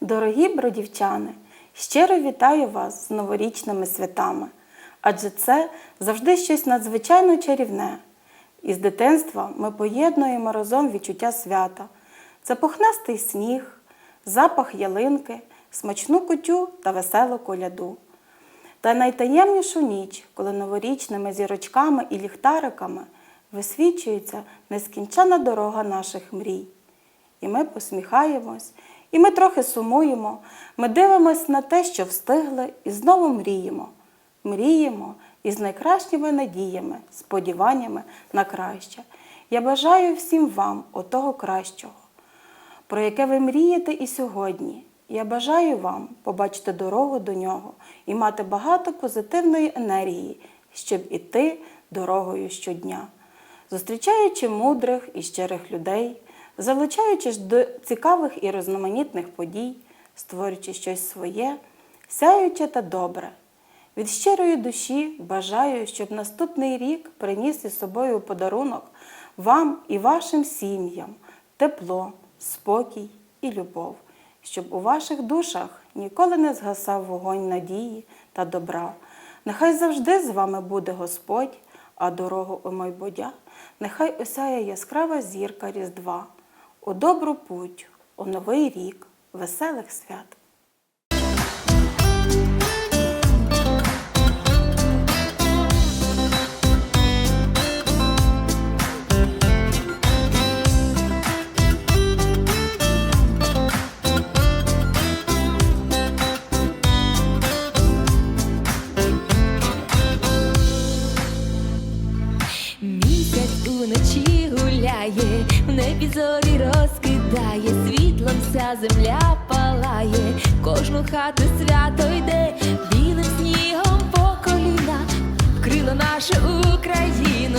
Дорогі бродівчани, щиро вітаю вас з новорічними святами, адже це завжди щось надзвичайно чарівне. Із дитинства ми поєднуємо разом відчуття свята. Це пухнастий сніг, запах ялинки, смачну кутю та веселу коляду. Та найтаємнішу ніч, коли новорічними зірочками і ліхтариками висвічується нескінчена дорога наших мрій. І ми посміхаємось, і ми трохи сумуємо, ми дивимось на те, що встигли, і знову мріємо. Мріємо із найкращими надіями, сподіваннями на краще. Я бажаю всім вам отого кращого, про яке ви мрієте і сьогодні. Я бажаю вам побачити дорогу до нього і мати багато позитивної енергії, щоб іти дорогою щодня, зустрічаючи мудрих і щирих людей, залучаючись до цікавих і різноманітних подій, створюючи щось своє, сяюче та добре. Від щирої душі бажаю, щоб наступний рік приніс із собою подарунок вам і вашим сім'ям тепло, спокій і любов, щоб у ваших душах ніколи не згасав вогонь надії та добра. Нехай завжди з вами буде Господь, а дорогу у майбуття нехай осяє яскрава зірка Різдва. У добру путь, у новий рік, веселих свят! Небі зорі розкидає, світлом вся земля палає, кожну хату свято йде, білим снігом по коліна, вкрила нашу Україну,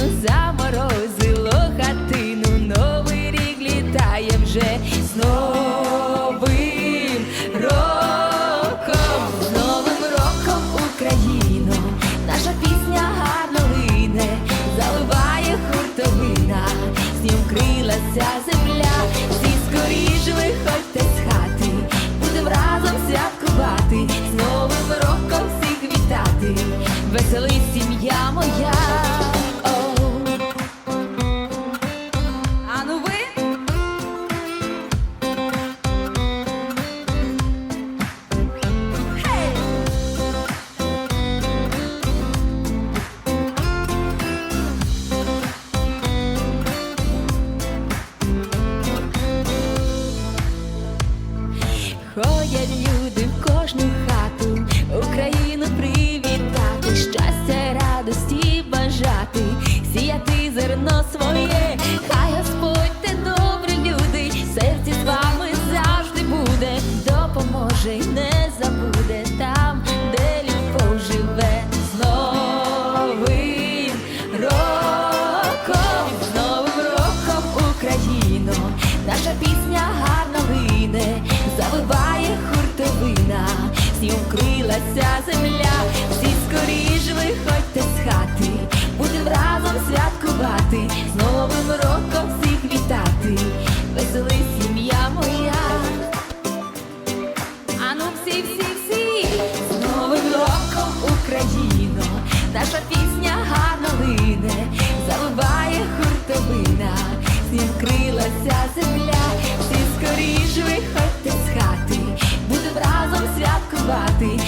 святкувати, з новим роком всіх вітати, веселись сім'я моя. А ну! Ходять люди своє, хай Господь добрі люди, серці з вами завжди буде, допоможе й не забуде там, де любов живе. З новим роком, з новим роком Україно, наша пісня гарно лине, завиває хуртовина, вкрилася земля, всі скоріш виходьте з хати, будем разом святкувати, з новим роком всіх вітати, весели сім'я моя. Ану всі, всі, всі, з новим роком Україно, наша пісня гарно лине, заливає хуртовина, з ним крилася земля, всі скоріш виходьте з хати, будем разом святкувати,